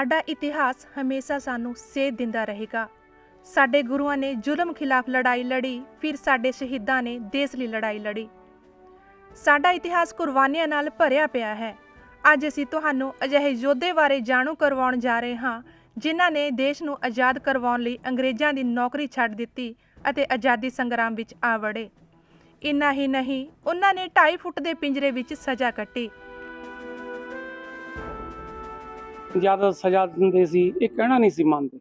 ਸਾਡਾ ਇਤਿਹਾਸ ਹਮੇਸ਼ਾ ਸਾਨੂੰ ਸੇਧ ਦਿੰਦਾ ਰਹੇਗਾ। ਸਾਡੇ ਗੁਰੂਆਂ ਨੇ ਜ਼ੁਲਮ ਖਿਲਾਫ ਲੜਾਈ ਲੜੀ, ਫਿਰ ਸਾਡੇ ਸ਼ਹੀਦਾਂ ਨੇ ਦੇਸ਼ ਲਈ ਲੜਾਈ ਲੜੀ। ਸਾਡਾ ਇਤਿਹਾਸ ਕੁਰਬਾਨੀਆਂ ਨਾਲ ਭਰਿਆ ਪਿਆ ਹੈ। ਅੱਜ ਅਸੀਂ ਤੁਹਾਨੂੰ ਅਜਿਹੇ ਯੋਧੇ ਬਾਰੇ ਜਾਣੂ ਕਰਵਾਉਣ ਜਾ ਰਹੇ ਹਾਂ, ਜਿਨ੍ਹਾਂ ਨੇ ਦੇਸ਼ ਨੂੰ ਆਜ਼ਾਦ ਕਰਵਾਉਣ ਲਈ ਅੰਗਰੇਜ਼ਾਂ ਦੀ ਨੌਕਰੀ ਛੱਡ ਦਿੱਤੀ ਅਤੇ ਆਜ਼ਾਦੀ ਸੰਗਰਾਮ ਵਿੱਚ ਆ ਵੜੇ। ਇੰਨਾ ਹੀ ਨਹੀਂ, ਉਹਨਾਂ ਨੇ 2.5 ਫੁੱਟ ਦੇ ਪਿੰਜਰੇ ਵਿੱਚ ਸਜ਼ਾ ਕੱਟੀ। ਜਦ ਸਜ਼ਾ ਦਿੰਦੇ ਸੀ ਇਹ ਕਹਿਣਾ ਨਹੀਂ ਸੀ ਮੰਨਦੇ।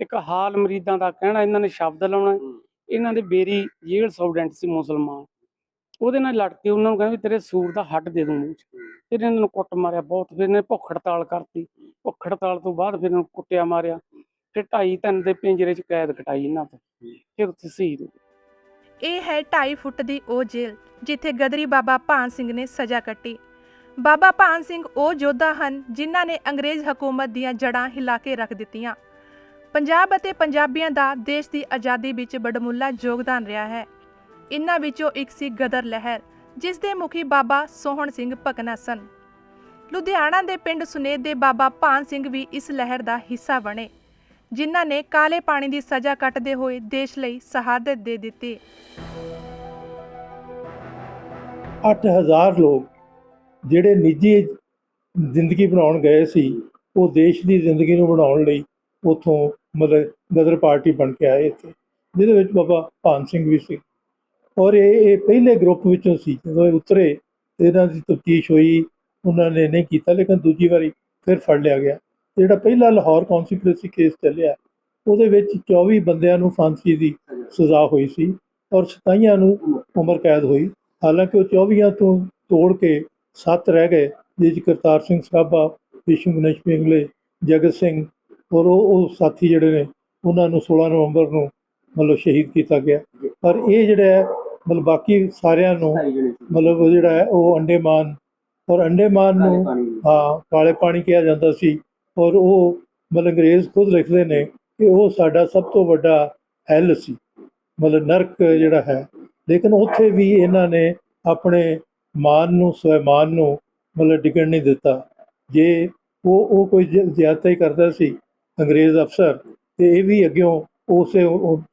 ਇੱਕ ਹਾਲ ਮਰੀਦਾਂ ਦਾ ਕਹਿਣਾ ਇਹਨਾਂ ਨੇ ਸ਼ਬਦ ਲਾਉਣਾ ਇਹਨਾਂ ਦੇ ਬੇਰੀ ਜੇਲ੍ਹ ਸਟੂਡੈਂਟ ਸੀ ਮੁਸਲਮਾਨ। ਉਹਦੇ ਨਾਲ ਲੜ ਕੇ ਉਹਨਾਂ ਨੂੰ ਕਹਿੰਦੇ ਤੇਰੇ ਸੂਰ ਦਾ ਹੱਡ ਦੇ ਦੂੰ ਮੂੰਹ 'ਚ। ਫਿਰ ਇਹਨਾਂ ਨੂੰ ਕੁੱਟ ਮਾਰਿਆ ਬਹੁਤ ਫਿਰ ਇਹਨੇ ਭੁੱਖ ਹੜਤਾਲ ਕਰਤੀ। ਭੁੱਖ ਹੜਤਾਲ ਤੋਂ ਬਾਅਦ ਫਿਰ ਇਹਨਾਂ ਨੂੰ ਕੁੱਟਿਆ ਮਾਰਿਆ। ਫਿਰ ਢਾਈ ਤਿੰਨ ਦੇ ਪਿੰਜਰੇ 'ਚ ਕੈਦ ਕਟਾਈ ਇਹਨਾਂ ਤੋਂ। ਫਿਰ ਉੱਥੇ ਸ਼ਹੀਦ ਹੋ ਗਏ। ਇਹ ਹੈ 2.5 ਫੁੱਟ ਦੀ ਉਹ ਜੇਲ੍ਹ ਜਿੱਥੇ ਗਦਰੀ ਬਾਬਾ ਭਾਨ ਸਿੰਘ ਨੇ ਸਜ਼ਾ ਕੱਟੀ। ਬਾਬਾ ਭਾਨ ਸਿੰਘ ਉਹ ਯੋਧਾ ਹਨ ਜਿਨ੍ਹਾਂ ਨੇ ਅੰਗਰੇਜ਼ ਹਕੂਮਤ ਦੀਆਂ ਜੜ੍ਹਾਂ ਹਿਲਾ ਕੇ ਰੱਖ ਦਿੱਤੀਆਂ। ਪੰਜਾਬ ਅਤੇ ਪੰਜਾਬੀਆਂ ਦਾ ਦੇਸ਼ ਦੀ ਆਜ਼ਾਦੀ ਵਿੱਚ ਬੜਮੁੱਲਾ ਯੋਗਦਾਨ ਰਿਹਾ ਹੈ। ਇਨ੍ਹਾਂ ਵਿੱਚੋਂ ਇੱਕ ਸੀ ਗਦਰ ਲਹਿਰ, ਜਿਸ ਦੇ ਮੁਖੀ ਬਾਬਾ ਸੋਹਣ ਸਿੰਘ ਭਕਨਾ ਸਨ। ਲੁਧਿਆਣਾ ਦੇ ਪਿੰਡ ਸੁਨੇਤ ਦੇ ਬਾਬਾ ਭਾਨ ਸਿੰਘ ਵੀ ਇਸ ਲਹਿਰ ਦਾ ਹਿੱਸਾ ਬਣੇ, ਜਿਨ੍ਹਾਂ ਨੇ ਕਾਲੇ ਪਾਣੀ ਦੀ ਸਜ਼ਾ ਕੱਟਦੇ ਹੋਏ ਦੇਸ਼ ਲਈ ਸ਼ਹਾਦਤ ਦੇ ਦਿੱਤੀ। 8000 ਲੋਕ ਜਿਹੜੇ ਨਿੱਜੀ ਜ਼ਿੰਦਗੀ ਬਣਾਉਣ ਗਏ ਸੀ, ਉਹ ਦੇਸ਼ ਦੀ ਜ਼ਿੰਦਗੀ ਨੂੰ ਬਣਾਉਣ ਲਈ ਉਥੋਂ ਮਤਲਬ ਗਦਰ ਪਾਰਟੀ ਬਣ ਕੇ ਆਏ ਇੱਥੇ, ਜਿਹਦੇ ਵਿੱਚ ਬਾਬਾ ਭਾਨ ਸਿੰਘ ਵੀ ਸੀ। ਔਰ ਇਹ ਇਹ ਪਹਿਲੇ ਗਰੁੱਪ ਵਿੱਚੋਂ ਸੀ, ਜਦੋਂ ਇਹ ਉਤਰੇ, ਇਹਨਾਂ ਦੀ ਤਫਤੀਸ਼ ਹੋਈ, ਉਹਨਾਂ ਨੇ ਨਹੀਂ ਕੀਤਾ, ਲੇਕਿਨ ਦੂਜੀ ਵਾਰੀ ਫਿਰ ਫੜ ਲਿਆ ਗਿਆ। ਜਿਹੜਾ ਪਹਿਲਾ ਲਾਹੌਰ ਕੌਨਸਪੀਰੇਸੀ ਕੇਸ ਚੱਲਿਆ, ਉਹਦੇ ਵਿੱਚ 24 ਬੰਦਿਆਂ ਨੂੰ ਫਾਂਸੀ ਦੀ ਸਜ਼ਾ ਹੋਈ ਸੀ, ਔਰ 27 ਨੂੰ ਉਮਰ ਕੈਦ ਹੋਈ। ਹਾਲਾਂਕਿ ਉਹ 24 ਤੋਂ ਤੋੜ ਕੇ 7 ਰਹਿ ਗਏ ਜਿਸ ਕਰਤਾਰ ਸਿੰਘ ਸਰਾਭਾ ਵਿਸ਼ਵ ਗਣੇਸ਼ ਪਿੰਗਲੇ ਜਗਤ ਸਿੰਘ ਔਰ ਉਹ ਉਹ ਸਾਥੀ ਜਿਹੜੇ ਨੇ ਉਹਨਾਂ ਨੂੰ 16 ਨਵੰਬਰ ਨੂੰ ਮਤਲਬ ਸ਼ਹੀਦ ਕੀਤਾ ਗਿਆ। ਪਰ ਇਹ ਜਿਹੜਾ ਹੈ ਮਤਲਬ ਬਾਕੀ ਸਾਰਿਆਂ ਨੂੰ ਮਤਲਬ ਉਹ ਜਿਹੜਾ ਹੈ ਉਹ ਅੰਡੇਮਾਨ ਔਰ ਅੰਡੇਮਾਨ ਨੂੰ ਹਾਂ ਕਾਲੇ ਪਾਣੀ ਕਿਹਾ ਜਾਂਦਾ ਸੀ ਔਰ ਉਹ ਮਤਲਬ ਅੰਗਰੇਜ਼ ਖੁਦ ਲਿਖਦੇ ਨੇ ਕਿ ਉਹ ਸਾਡਾ ਸਭ ਤੋਂ ਵੱਡਾ ਹੈਲ ਸੀ। ਮਤਲਬ ਨਰਕ ਜਿਹੜਾ ਹੈ। ਲੇਕਿਨ ਉੱਥੇ ਵੀ ਇਹਨਾਂ ਨੇ ਆਪਣੇ ਮਾਨ ਨੂੰ, ਸਵੈਮਾਨ ਨੂੰ ਮਤਲਬ ਡਿੱਗਣ ਨਹੀਂ ਦਿੱਤਾ। ਜੇ ਉਹ ਉਹ ਕੋਈ ਜ- ਹੀ ਕਰਦਾ ਸੀ, ਅੰਗਰੇਜ਼ ਅਫਸਰ, ਤੇ ਇਹ ਵੀ ਅੱਗਿਓਂ ਉਸੇ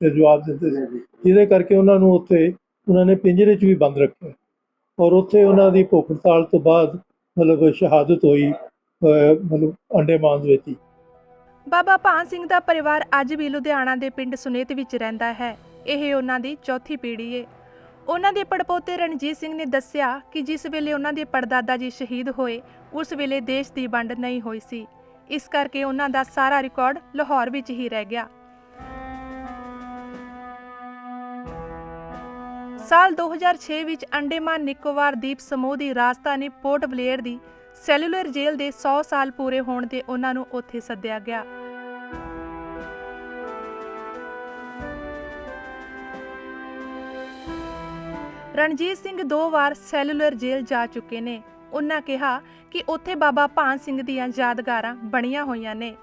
ਜਵਾਬ ਦਿੰਦੇ ਸੀ। ਜਿਹਦੇ ਕਰਕੇ ਉਹਨਾਂ ਨੂੰ ਉੱਥੇ, ਉਹਨਾਂ ਨੇ ਪਿੰਜਰੇ 'ਚ ਵੀ ਬੰਦ ਰੱਖਿਆ। ਔਰ ਉੱਥੇ ਉਹਨਾਂ ਦੀ ਭੁੱਖ ਹੜਤਾਲ ਤੋਂ ਬਾਅਦ ਮਤਲਬ ਸ਼ਹਾਦਤ ਹੋਈ, ਅਹ, ਮਤਲਬ ਅੰਡੇਮਾਨ ਵਿੱਚ। ਹੀ ਬਾਬਾ ਭਾਨ ਸਿੰਘ ਦਾ ਪਰਿਵਾਰ ਅੱਜ ਵੀ ਲੁਧਿਆਣਾ ਦੇ ਪਿੰਡ ਸੁਨੇਤ ਵਿੱਚ ਰਹਿੰਦਾ ਹੈ। ਇਹ ਉਹਨਾਂ ਦੀ ਚੌਥੀ ਪੀੜ੍ਹੀ ਏ। ਉਹਨਾਂ ਦੇ ਪੜਪੋਤੇ ਰਣਜੀਤ ਸਿੰਘ ਨੇ ਦੱਸਿਆ ਕਿ ਜਿਸ ਵੇਲੇ ਉਹਨਾਂ ਦੇ ਪੜਦਾਦਾ ਜੀ ਸ਼ਹੀਦ ਹੋਏ, ਉਸ ਵੇਲੇ ਦੇਸ਼ ਦੀ ਵੰਡ ਨਹੀਂ ਹੋਈ ਸੀ। ਇਸ ਕਰਕੇ ਉਹਨਾਂ ਦਾ ਸਾਰਾ ਰਿਕਾਰਡ ਲਾਹੌਰ ਵਿੱਚ ਹੀ ਰਹਿ ਗਿਆ। ਸਾਲ 2006 ਵਿੱਚ ਅੰਡੇਮਾਨ ਨਿਕੋਬਾਰ ਦੀਪ ਸਮੂਹ ਦੀ ਰਾਜਧਾਨੀ ਪੋਰਟ ਬਲੇਅਰ ਦੀ ਸੈਲੂਲਰ ਜੇਲ੍ਹ ਦੇ 100 ਸਾਲ ਪੂਰੇ ਹੋਣ ਤੇ ਉਹਨਾਂ ਨੂੰ ਉੱਥੇ ਸੱਦਿਆ ਗਿਆ। ਰਣਜੀਤ ਸਿੰਘ ਦੋ ਵਾਰ ਸੈਲੂਲਰ ਜੇਲ੍ਹ ਜਾ ਚੁੱਕੇ ਨੇ। ਉਹਨਾਂ ਕਿਹਾ ਕਿ ਉੱਥੇ ਬਾਬਾ ਭਾਨ ਸਿੰਘ ਦੀਆਂ ਯਾਦਗਾਰਾਂ ਬਣੀਆਂ ਹੋਈਆਂ ਨੇ।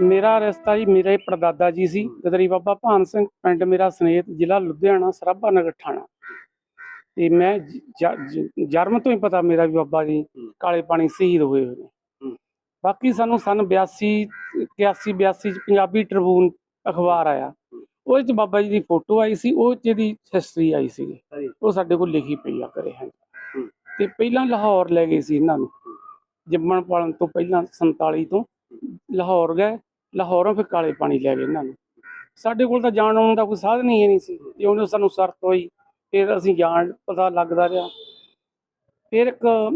ਮੇਰਾ ਰਿਸ਼ਤਾ ਜੀ ਮੇਰੇ ਪੜਦਾਦਾ ਜੀ ਸੀ। ਗਦਰੀ ਬਾਬਾ ਭਾਨ ਸਿੰਘ ਪਿੰਡ ਮੇਰਾ ਸਨੇਤ ਜ਼ਿਲ੍ਹਾ ਲੁਧਿਆਣਾ ਸਰਾਭਾ ਨਗਰ ਠਾਣਾ ਤੇ ਮੈਂ ਜ- ਜ- ਜ- ਜਨਮ ਤੋਂ ਹੀ ਪਤਾ ਮੇਰਾ ਵੀ ਬਾਬਾ ਜੀ ਕਾਲੇ ਪਾਣੀ ਸ਼ਹੀਦ ਹੋਏ ਹੋਏ ਨੇ। ਬਾਕੀ ਸਾਨੂੰ ਸਨ 82 81 82 ਚ ਪੰਜਾਬੀ ਟ੍ਰਿਬੂਨ ਅਖਬਾਰ ਆਇਆ। ਉਹਦੇ ਚ ਬਾਬਾ ਜੀ ਦੀ ਫੋਟੋ ਆਈ ਸੀ ਉਹ ਚ ਇਹਦੀ ਹਿਸਟਰੀ ਆਈ ਸੀ। ਉਹ ਸਾਡੇ ਕੋਲ ਲਿਖੀ ਪਈ ਆ ਕਰੇ ਹੈ। ਤੇ ਪਹਿਲਾਂ ਲਾਹੌਰ ਲੈ ਗਏ ਸੀ ਇਹਨਾਂ ਨੂੰ। ਜੰਮਣ ਪਾਲਣ ਤੋਂ ਪਹਿਲਾਂ 47 ਤੋਂ। ਲਾਹੌਰ ਗਏ ਲਾਹੌਰੋਂ ਫਿਰ ਕਾਲੇ ਪਾਣੀ ਲੈ ਗਏ ਇਹਨਾਂ ਨੂੰ। ਸਾਡੇ ਕੋਲ ਤਾਂ ਜਾਣ ਆਉਣ ਦਾ ਕੋਈ ਸਾਧਨ ਹੀ ਨਹੀਂ ਸੀ। ਜੇ ਉਹਨੇ ਸਾਨੂੰ ਸ਼ਰਤ ਹੋਈ ਫਿਰ ਅਸੀਂ ਜਾਣ ਪਤਾ ਲੱਗਦਾ ਰਿਹਾ। ਫਿਰ ਇੱਕ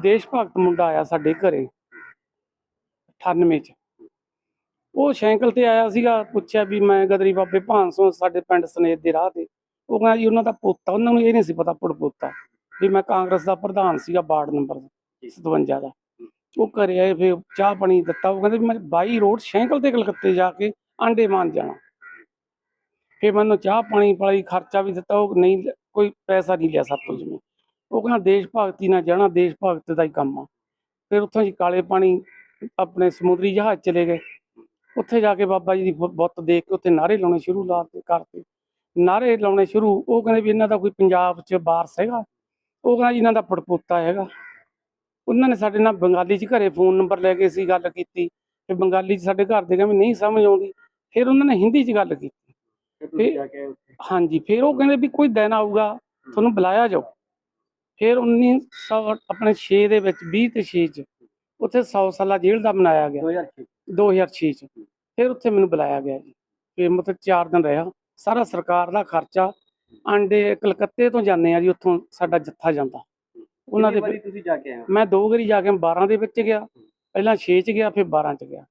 ਦੇਸ਼ ਭਗਤ ਮੁੰਡਾ ਆਇਆ ਸਾਡੇ ਘਰੇ। 98 ਚ। ਉਹ ਸਾਈਕਲ ਤੇ ਆਇਆ ਸੀਗਾ, ਪੁੱਛਿਆ ਵੀ ਮੈਂ ਗਦਰੀ ਬਾਬੇ ਭਾਂਸੋਂ ਸਾਡੇ ਪਿੰਡ ਸਨੇਤ ਦੇ ਰਾਹ ਤੇ। ਉਹ ਕਹਿੰਦਾ ਜੀ, ਉਹਨਾਂ ਦਾ ਪੋਤਾ, ਉਹਨਾਂ ਨੂੰ ਇਹ ਨਹੀਂ ਸੀ ਪਤਾ ਪੁੜ ਵੀ ਮੈਂ ਕਾਂਗਰਸ ਦਾ ਪ੍ਰਧਾਨ ਸੀਗਾ, ਵਾਰਡ ਨੰਬਰ 57 ਦਾ। ਉਹ ਘਰੇ ਆਏ, ਫਿਰ ਚਾਹ ਪਾਣੀ ਦਿੱਤਾ। ਉਹ ਕਹਿੰਦੇ ਵੀ ਮੈਂ ਬਾਈ ਰੋਡ ਸਾਈਕਲ ਤੇ ਕਲਕੱਤੇ ਜਾ ਕੇ ਆਂਡੇ ਅੰਡੇਮਾਨ ਜਾਣਾ। ਫਿਰ ਮੈਨੂੰ ਚਾਹ ਪਾਣੀ ਪਾਲੀ ਖਰਚਾ ਵੀ ਦਿੱਤਾ, ਉਹ ਨਹੀਂ, ਕੋਈ ਪੈਸਾ ਨਹੀਂ ਲਿਆ ਸਾਤੋਂ ਜਿਵੇਂ। ਉਹ ਕਹਿੰਦਾ ਦੇਸ਼ ਭਗਤੀ ਨਾਲ ਜਾਣਾ, ਦੇਸ਼ ਭਗਤ ਦਾ ਹੀ ਕੰਮ ਆ। ਫਿਰ ਉੱਥੋਂ ਜੀ ਕਾਲੇ ਪਾਣੀ ਆਪਣੇ ਸਮੁੰਦਰੀ ਜਹਾਜ਼ ਚਲੇ ਗਏ। ਉੱਥੇ ਜਾ ਕੇ ਬਾਬਾ ਜੀ ਦੀ ਬੁੱਤ ਦੇਖ ਕੇ ਉੱਥੇ ਨਾਰੇ ਲਾਉਣੇ ਸ਼ੁਰੂ ਲਾ ਕਰਤੇ ਨਾਰੇ ਲਾਉਣੇ ਸ਼ੁਰੂ ਉਹ ਕਹਿੰਦੇ ਵੀ ਇਹਨਾਂ ਦਾ ਕੋਈ ਪੰਜਾਬ 'ਚ ਵਾਰਸ ਹੈਗਾ। ਉਹ ਕਹਿੰਦਾ ਜੀ ਇਹਨਾਂ ਦਾ ਪੜਪੋਤਾ ਹੈਗਾ। ਉਹਨਾਂ ਨੇ ਸਾਡੇ ਨਾਲ ਬੰਗਾਲੀ 'ਚ ਘਰੇ ਫੋਨ ਨੰਬਰ ਲੈ ਕੇ ਅਸੀਂ ਗੱਲ ਕੀਤੀ। ਤੇ ਬੰਗਾਲੀ 'ਚ ਸਾਡੇ ਘਰ ਦੇ ਕਹਿੰਦੇ ਨਹੀਂ ਸਮਝ ਆਉਂਦੀ। ਫਿਰ ਉਹਨਾਂ ਨੇ ਹਿੰਦੀ 'ਚ ਗੱਲ ਕੀਤੀ। ਫਿਰ ਹਾਂਜੀ ਫਿਰ ਉਹ ਕਹਿੰਦੇ ਵੀ ਕੋਈ ਦਿਨ ਆਊਗਾ ਤੁਹਾਨੂੰ ਬੁਲਾਇਆ ਜਾਓ ਫਿਰ 1900 ਆਪਣੇ 6 ਦੇ ਵਿੱਚ 20 ਤੇ 6 ਚ ਉੱਥੇ 100 ਸਾਲਾ ਜੇਲ੍ਹ ਦਾ ਬਣਾਇਆ ਗਿਆ। 2006 2006 ਚ। ਫਿਰ ਉੱਥੇ ਮੈਨੂੰ ਬੁਲਾਇਆ ਗਿਆ ਜੀ। ਫਿਰ ਮਤਲਬ 4 ਦਿਨ ਰਿਹਾ। ਸਾਰਾ ਸਰਕਾਰ ਦਾ ਖਰਚਾ ਆਂਡੇ ਕਲਕੱਤੇ ਤੋਂ ਜਾਂਦੇ ਆ ਜੀ ਉੱਥੋਂ ਸਾਡਾ ਜੱਥਾ ਜਾਂਦਾ। ਉਹਨਾਂ ਦੇ ਵਾਰੀ ਤੁਸੀਂ ਜਾ ਕੇ ਆਏ ਹੋ? ਮੈਂ ਦੋ ਵਾਰੀ ਜਾ ਕੇ 12 ਦੇ ਵਿੱਚ ਗਿਆ। ਪਹਿਲਾਂ 6 ਚ ਗਿਆ ਫਿਰ 12 ਚ ਗਿਆ।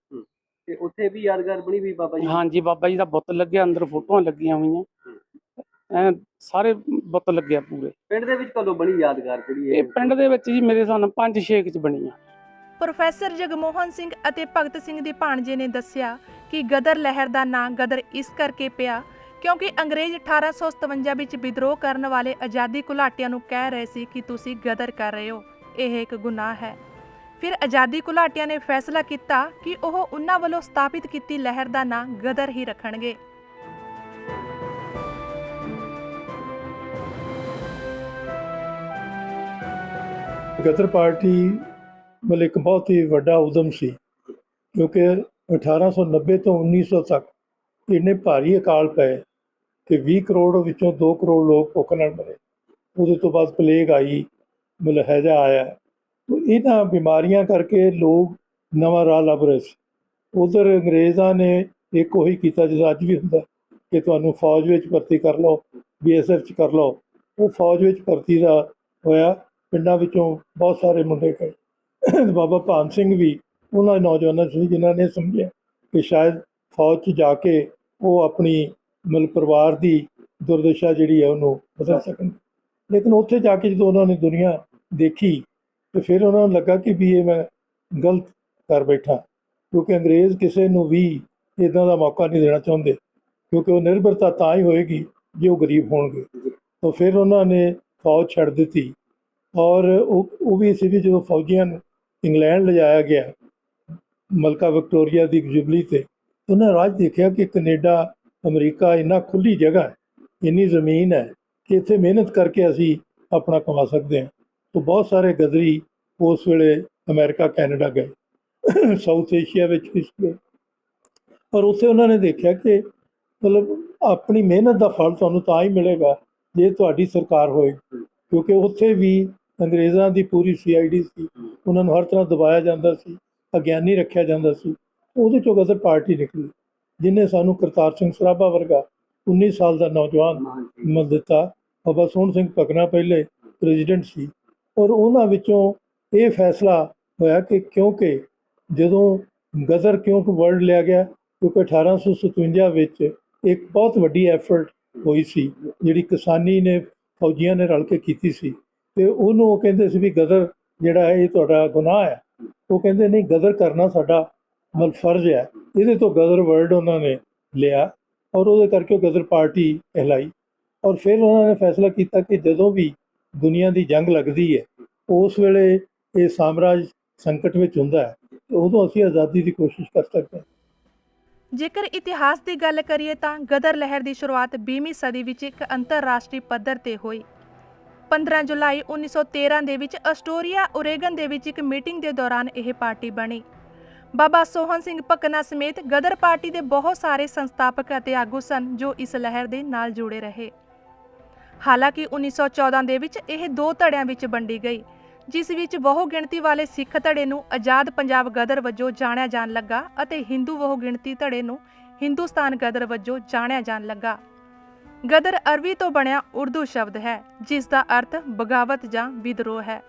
ਤੇ ਉੱਥੇ ਵੀ ਯਾਦਗਾਰ ਬਣੀ ਵੀ ਬਾਬਾ ਜੀ? ਹਾਂਜੀ ਬਾਬਾ ਜੀ ਦਾ ਬੁੱਤ ਲੱਗਿਆ। ਅੰਦਰ ਫੋਟੋਆਂ ਲੱਗੀਆਂ ਹੋਈਆਂ। ਐ ਸਾਰੇ ਬੁੱਤ ਲੱਗਿਆ ਪੂਰੇ। ਪਿੰਡ ਦੇ ਵਿੱਚ ਕਦੋਂ ਬਣੀ ਯਾਦਗਾਰ ਜਿਹੜੀ ਇਹ? ਪਿੰਡ ਦੇ ਵਿੱਚ ਜੀ ਮੇਰੇ ਸਾਨੂੰ 5-6 ਚ ਬਣੀਆਂ ਪ੍ਰੋਫੈਸਰ ਜਗਮੋਹਨ ਸਿੰਘ ਅਤੇ ਭਗਤ ਸਿੰਘ ਦੇ ਭਾਣਜੇ ਨੇ ਦੱਸਿਆ ਕਿ ਗਦਰ ਲਹਿਰ ਦਾ ਨਾਂ ਗਦਰ ਇਸ ਕਰਕੇ ਪਿਆ ਕਿਉਂਕਿ ਅੰਗਰੇਜ਼ 1857 ਵਿੱਚ ਵਿਦਰੋਹ ਕਰਨ ਵਾਲੇ ਆਜ਼ਾਦੀ ਘੁਲਾਟੀਆਂ ਨੂੰ ਕਹਿ ਰਹੇ ਸੀ ਕਿ ਤੁਸੀਂ ਗਦਰ ਕਰ ਰਹੇ ਹੋ। ਇਹ ਇੱਕ ਗੁਨਾਹ ਹੈ। ਫਿਰ ਆਜ਼ਾਦੀ ਘੁਲਾਟੀਆਂ ਨੇ ਫੈਸਲਾ ਕੀਤਾ ਕਿ ਉਹ ਉਹਨਾਂ ਵੱਲੋਂ ਸਥਾਪਿਤ ਕੀਤੀ ਲਹਿਰ ਦਾ ਨਾਂ ਗਦਰ ਹੀ ਰੱਖਣਗੇ। ਗਦਰ ਪਾਰਟੀ ਮਤਲਬ ਇੱਕ ਬਹੁਤ ਹੀ ਵੱਡਾ ਉਦਮ ਸੀ, ਕਿਉਂਕਿ 1890 ਤੋਂ 1900 ਤੱਕ ਇੰਨੇ ਭਾਰੀ ਅਕਾਲ ਪਏ ਕਿ 20 ਕਰੋੜ ਵਿੱਚੋਂ 2 ਕਰੋੜ ਲੋਕ ਭੁੱਖ ਨਾਲ ਮਰੇ। ਉਹਦੇ ਤੋਂ ਬਾਅਦ ਪਲੇਗ ਆਈ, ਮਤਲਬ ਹੈਜਾ ਆਇਆ। ਤੋ ਇਹਨਾਂ ਬਿਮਾਰੀਆਂ ਕਰਕੇ ਲੋਕ ਨਵਾਂ ਰਾਹ ਲੱਭ ਰਹੇ ਸੀ। ਉਧਰ ਅੰਗਰੇਜ਼ਾਂ ਨੇ ਇੱਕ ਉਹੀ ਕੀਤਾ, ਜਿਹੜਾ ਅੱਜ ਵੀ ਹੁੰਦਾ ਕਿ ਤੁਹਾਨੂੰ ਫੌਜ ਵਿੱਚ ਭਰਤੀ ਕਰ ਲਓ ਬੀਐਸਐਫ ਚ ਕਰ ਲਓ। ਉਹ ਫੌਜ ਵਿੱਚ ਭਰਤੀ ਦਾ ਹੋਇਆ, ਪਿੰਡਾਂ ਵਿੱਚੋਂ ਬਹੁਤ ਸਾਰੇ ਮੁੰਡੇ ਗਏ। ਬਾਬਾ ਭਾਨ ਸਿੰਘ ਵੀ ਉਹਨਾਂ ਨੌਜਵਾਨਾਂ ਸੀ ਜਿਨ੍ਹਾਂ ਨੇ ਸਮਝਿਆ ਕਿ ਸ਼ਾਇਦ ਫੌਜ 'ਚ ਜਾ ਕੇ ਉਹ ਆਪਣੀ ਮਤਲਬ ਪਰਿਵਾਰ ਦੀ ਦੁਰਦਸ਼ਾ ਜਿਹੜੀ ਹੈ ਉਹਨੂੰ ਬਦਲ ਸਕਣ। ਲੇਕਿਨ ਉੱਥੇ ਜਾ ਕੇ ਜਦੋਂ ਉਹਨਾਂ ਨੇ ਦੁਨੀਆ ਦੇਖੀ ਤੇ ਫਿਰ ਉਹਨਾਂ ਨੂੰ ਲੱਗਾ ਕਿ ਵੀ ਇਹ ਮੈਂ ਗਲਤ ਕਰ ਬੈਠਾ, ਕਿਉਂਕਿ ਅੰਗਰੇਜ਼ ਕਿਸੇ ਨੂੰ ਵੀ ਇਦਾਂ ਦਾ ਮੌਕਾ ਨਹੀਂ ਦੇਣਾ ਚਾਹੁੰਦੇ, ਕਿਉਂਕਿ ਉਹ ਨਿਰਭਰਤਾ ਤਾਂ ਹੀ ਹੋਏਗੀ ਜੇ ਉਹ ਗਰੀਬ ਹੋਣਗੇ। ਤਾਂ ਫਿਰ ਉਹਨਾਂ ਨੇ ਫੌਜ ਛੱਡ ਦਿੱਤੀ ਔਰ ਉਹ ਉਹ ਵੀ ਸੀ ਵੀ ਜਦੋਂ ਫੌਜੀਆਂ ਨੂੰ ਇੰਗਲੈਂਡ ਲਿਜਾਇਆ ਗਿਆ, ਮਲਕਾ ਵਿਕਟੋਰੀਆ ਦੀ ਜੁਬਲੀ ਤੇ। ਉਹਨਾਂ ਰਾਜ ਦੇਖਿਆ ਕਿ ਕੈਨੇਡਾ, ਅਮਰੀਕਾ ਇੰਨਾ ਖੁੱਲੀ ਜਗ੍ਹਾ ਹੈ, ਇੰਨੀ ਜ਼ਮੀਨ ਹੈ ਕਿ ਇੱਥੇ ਮਿਹਨਤ ਕਰਕੇ ਅਸੀਂ ਆਪਣਾ ਕਮਾ ਸਕਦੇ ਹਾਂ। ਤਾਂ ਬਹੁਤ ਸਾਰੇ ਗਦਰੀ ਉਸ ਵੇਲੇ ਅਮਰੀਕਾ, ਕੈਨੇਡਾ ਗਏ। ਸਾਊਥ ਏਸ਼ੀਆ ਵਿੱਚ ਵੀ ਗਏ ਪਰ ਉੱਥੇ ਉਹਨਾਂ ਨੇ ਦੇਖਿਆ ਕਿ ਮਤਲਬ ਆਪਣੀ ਮਿਹਨਤ ਦਾ ਫਲ ਤੁਹਾਨੂੰ ਤਾਂ ਹੀ ਮਿਲੇਗਾ ਜੇ ਤੁਹਾਡੀ ਸਰਕਾਰ ਹੋਏ, ਕਿਉਂਕਿ ਉੱਥੇ ਵੀ ਅੰਗਰੇਜ਼ਾਂ ਦੀ ਪੂਰੀ ਸੀਆਈਡੀ ਸੀ ਉਹਨਾਂ ਨੂੰ ਹਰ ਤਰ੍ਹਾਂ ਦਬਾਇਆ ਜਾਂਦਾ ਸੀ ਅਗਿਆਨੀ ਰੱਖਿਆ ਜਾਂਦਾ ਸੀ ਉਹਦੇ ਚੋਂ ਗਦਰ ਪਾਰਟੀ ਨਿਕਲੀ ਜਿਨੇ ਸਾਨੂੰ ਕਰਤਾਰ ਸਿੰਘ ਸਰਾਭਾ ਵਰਗਾ 19 ਸਾਲ ਦਾ ਨੌਜਵਾਨ। ਮਿਲ ਦਿੱਤਾ ਬਾਬਾ ਸੋਹਣ ਸਿੰਘ ਭਕਨਾ ਪਹਿਲੇ ਪ੍ਰੈਜ਼ੀਡੈਂਟ ਸੀ ਔਰ ਉਹਨਾਂ ਵਿੱਚੋਂ ਇਹ ਫੈਸਲਾ ਹੋਇਆ ਕਿ ਕਿਉਂਕਿ ਜਦੋਂ ਗਦਰ ਕਿਉਂ ਵਰਡ ਲਿਆ ਗਿਆ ਕਿਉਂਕਿ 1857 ਵਿੱਚ ਇੱਕ ਬਹੁਤ ਵੱਡੀ ਐਫਰਟ ਹੋਈ ਸੀ ਜਿਹੜੀ ਕਿਸਾਨੀ ਨੇ ਫੌਜੀਆਂ ਨੇ ਰਲ ਕੇ ਕੀਤੀ ਸੀ ਤੇ ਉਹਨੂੰ ਉਹ ਕਹਿੰਦੇ ਸੀ ਵੀ ਗਦਰ ਜਿਹੜਾ ਹੈ ਇਹ ਤੁਹਾਡਾ ਗੁਨਾਹ ਹੈ। ਉਹ ਕਹਿੰਦੇ, ਨਹੀਂ, ਗਦਰ ਕਰਨਾ ਸਾਡਾ ਮਤਲਬ ਫਰਜ਼ ਹੈ। ਇਹਦੇ ਤੋਂ ਗਦਰ ਵਰਡ ਉਹਨਾਂ ਨੇ ਲਿਆ ਔਰ ਉਹਦੇ ਕਰਕੇ ਉਹ ਗਦਰ ਪਾਰਟੀ ਕਹਿਲਾਈ ਔਰ ਫਿਰ ਉਹਨਾਂ ਨੇ ਫੈਸਲਾ ਕੀਤਾ ਕਿ ਜਦੋਂ ਵੀ ਦੁਨੀਆ ਦੀ ਜੰਗ ਲੱਗਦੀ ਹੈ, ਉਸ ਵੇਲੇ ਇਹ ਸਾਮਰਾਜ ਸੰਕਟ ਵਿੱਚ ਹੁੰਦਾ ਹੈ ਉਦੋਂ ਅਸੀਂ ਆਜ਼ਾਦੀ ਦੀ ਕੋਸ਼ਿਸ਼ ਕਰ ਸਕਦੇ ਹਾਂ। ਜੇਕਰ ਇਤਿਹਾਸ ਦੀ ਗੱਲ ਕਰੀਏ ਤਾਂ ਗਦਰ ਲਹਿਰ ਦੀ ਸ਼ੁਰੂਆਤ 20ਵੀਂ ਸਦੀ ਵਿੱਚ ਇੱਕ ਅੰਤਰਰਾਸ਼ਟਰੀ ਪੱਧਰ ਤੇ ਹੋਈ। 15 ਜੁਲਾਈ 1913 ਦੇ ਵਿੱਚ ਅਸਟੋਰੀਆ, ਓਰੇਗਨ ਦੇ ਵਿੱਚ ਇੱਕ ਮੀਟਿੰਗ ਦੇ ਦੌਰਾਨ ਇਹ ਪਾਰਟੀ ਬਣੀ। ਬਾਬਾ ਸੋਹਨ ਸਿੰਘ ਭਕਨਾ ਸਮੇਤ ਗਦਰ ਪਾਰਟੀ ਦੇ ਬਹੁਤ ਸਾਰੇ ਸੰਸਥਾਪਕ ਅਤੇ ਆਗੂ ਸਨ ਜੋ ਇਸ ਲਹਿਰ ਦੇ ਨਾਲ ਜੁੜੇ ਰਹੇ। ਹਾਲਾਂਕਿ 1914 ਦੇ ਵਿੱਚ ਇਹ ਦੋ ਧੜਿਆਂ ਵਿੱਚ ਵੰਡੀ ਗਈ, ਜਿਸ ਵਿੱਚ ਬਹੁ ਗਿਣਤੀ ਵਾਲੇ ਸਿੱਖ ਧੜੇ ਨੂੰ ਆਜ਼ਾਦ ਪੰਜਾਬ ਗਦਰ ਵਜੋਂ ਜਾਣਿਆ ਜਾਣ ਲੱਗਾ ਅਤੇ ਹਿੰਦੂ ਬਹੁ ਗਿਣਤੀ ਧੜੇ ਨੂੰ ਹਿੰਦੁਸਤਾਨ ਗਦਰ ਵਜੋਂ ਜਾਣਿਆ ਜਾਣ ਲੱਗਾ। ਗਦਰ ਅਰਬੀ ਤੋਂ ਬਣਿਆ ਉਰਦੂ ਸ਼ਬਦ ਹੈ, ਜਿਸ ਦਾ ਅਰਥ ਬਗਾਵਤ ਜਾਂ ਵਿਦਰੋਹ ਹੈ।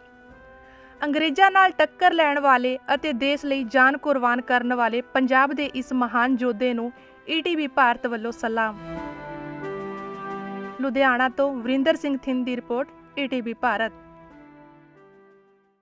ਅੰਗਰੇਜ਼ਾਂ ਨਾਲ ਟੱਕਰ ਲੈਣ ਵਾਲੇ ਅਤੇ ਦੇਸ਼ ਲਈ ਜਾਨ ਕੁਰਬਾਨ ਕਰਨ ਵਾਲੇ ਪੰਜਾਬ ਦੇ ਇਸ ਮਹਾਨ ਯੋਧੇ ਨੂੰ ਈਟੀਵੀ ਭਾਰਤ ਵੱਲੋਂ ਸਲਾਮ। ਲੁਧਿਆਣਾ ਤੋਂ ਵਰਿੰਦਰ ਸਿੰਘ ਥਿੰਦ ਦੀ ਰਿਪੋਰਟ ਈਟੀਵੀ ਭਾਰਤ।